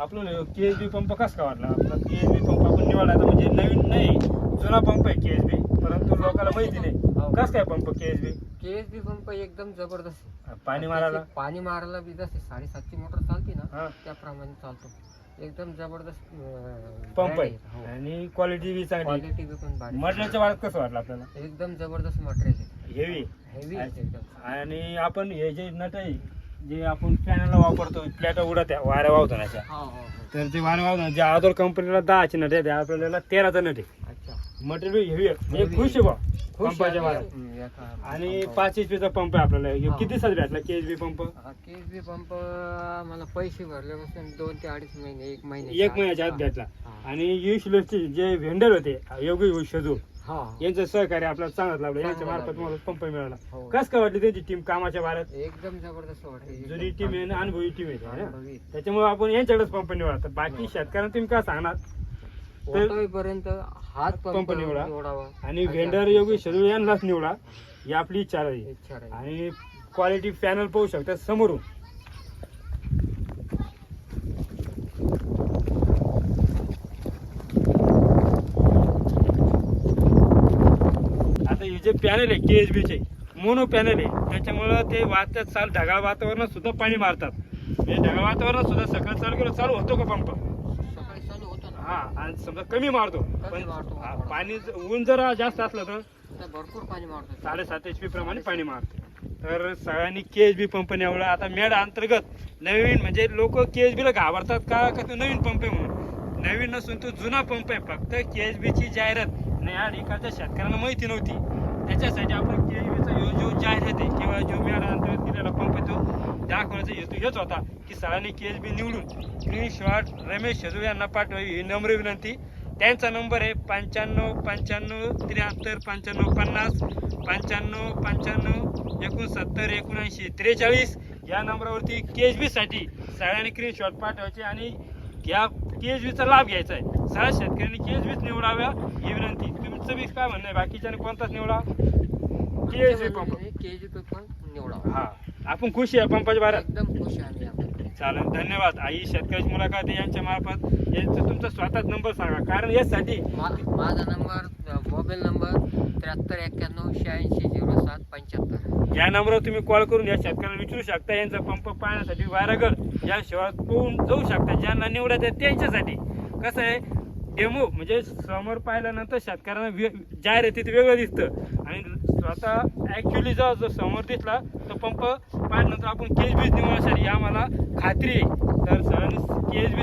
आपलं के H B pump कसा का वाटला आपला के एच बी पंप आपण निवडला आता म्हणजे नवीन नाही जुना पंप आहे के एच बी परंतु लोकांना माहिती नाही. कस काय pump K H B KSB pump एकदम जबरदस्त आहे. पाणी मारायला? त्याचे पाणी मारायला बी जसे साडेसातची मोटर चालते ना त्याप्रमाणे चालतो. एकदम जबरदस्त पंप आहे. हो. आणि क्वालिटी बी चांगली क्वालिटी बी पण भारी. मटेरियलच्या वाढत कसं वाटलं आपल्याला? एकदम जबरदस्त मटेरियल आहे. Heavy heavy. एकदम. आणि आपण हे जे नट आहे जे आपण फॅनला वापरतो प्लॅटा उडत आहे वाऱ्या वावतानाच्या हो हो हो. तर ते वाऱ्या वावताना जे अदर कंपनीला दहाचे नट आहे त्या आपल्याला तेराचा नट आहे. अच्छा. मटेरियल हेवी आहे म्हणजे. खुश आहे बा. पंपाच्या. वाऱ्यात. एका आणि. पाच एच पीचा पंप आहे आपल्याला. हा. किती दिवसात भेटला के एच बी पंप? हा, केएसबी पंप मला पैसे भरल्यापासून दोन ते अडीच महिने एक महिने एक महिन्याच्या आत. भेटला. आणि युशलेसचे जे व्हेंडर होते योगी शोधू यांचं सहकार्य आपल्याला चांगलं लाभलं. यांच्या मार्फत. तुम्हाला पंप मिळाला. हो. कस काय वाटली त्यांची टीम कामाच्या बाहेर? एकदम जबरदस्त वाटते जुनी टीम आहे आणि अनुभवी टीम आहे है ना? अनुभवी. त्याच्यामुळे आपण यांच्याकडेच पंप निवडा बाकी शेतकऱ्यांना तुम्ही काय सांगणार? तर- ओटावीपर्यंत हात पंप पंप निवडा. निवडावा. आणि अशी व्हेंडर आपली योगी शेड्यूल यांनाच निवडा. ही आपली इच्छा आहे इच्छा राहील. आणि क्वालिटी पॅनल पाहू शकता समोरून. जे पॅनल आहे के एच बीचे मोनो पॅनल आहे त्याच्यामुळं ते वाहतात चाल ढगाळ वातावरणात सुद्धा पाणी मारतात. म्हणजे ढगाळ वातावरणात सुद्धा सकाळ चालू केलं चालू होतो का पंप? सकाळी चालू होतं ना. हा आणि समजा कमी मारतो. पण मारतो. हा, पाणी ज- ऊन जर जास्त असलं तर? भरपूर पाणी मारतो. साडेसात एच पी प्रमाणे पाणी मारते. तर सगळ्यांनी के एच बी पंप निवडला आता मेड अंतर्गत नवीन म्हणजे लोक के एच बीला घाबरतात का का तो नवीन पंप आहे म्हणून? नवीन नसून तो जुना पंप आहे. फक्त के एच बीची जाहिरात. आणि या ठिकाणच्या शेतकऱ्यांना माहिती नव्हती. त्याच्यासाठी आपण के एच बीचा जो जाहिरात आहे किंवा जो मेड दिलेला पंप आहे तो दाखवण्याचा हेतू हेच होता की सरांनी के एच बी निवडून स्क्रीन शॉट रमेश शेजू यांना पाठवावी ही नम्र विनंती. त्यांचा नंबर आहे पंच्याण्णव पंच्याण्णव त्र्याहत्तर पंच्याण्णव पन्नास पंच्याण्णव पंच्याण्णव एकोणसत्तर एकोणऐंशी त्रेचाळीस या नंबरवरती के एच बीसाठी सगळ्यांनी स्क्रीनशॉट पाठवायचे आणि या के एच बीचा लाभ घ्यायचा आहे. सगळ्या शेतकऱ्यांनी के एच बीच निवडाव्या ही विनंती. तुमचं बी काय म्हणणं आहे? बाकीच्याने कोणताच निवडा? के एच बी पंप केजी पण निवडावा. हा. आपण खुश आहे पंपाच्या बाहेर एकदम खुश आहे चालेल. धन्यवाद. आई शेतकऱ्याची मुलाखत आहे यांच्या मार्फत. यांचा तुमचा स्वतःच नंबर सांगा. कारण यासाठी माझा नंबर मोबाईल नंबर त्र्याहत्तर एक्क्याण्णव शहाऐंशी झिरो सात पंच्याहत्तर. या नंबरवर तुम्ही कॉल करून या शेतकऱ्याला विचारू शकता यांचा पंप पाहण्यासाठी वारागर या शिवाय पोहून जाऊ शकता ज्यांना निवडत आहे त्यांच्यासाठी. कसं आहे डेमो म्हणजे समोर पाहिल्यानंतर शेतकऱ्यांना वे जाहिरातीत वेगळं दिसतं. आणि स्वतः ॲक्च्युली जर जो समोर दिसला तो पंप पाहिल्यानंतर आपण केस बीज निवडण्यासाठी आम्हाला खात्री आहे. तर सगळ्यांनी केस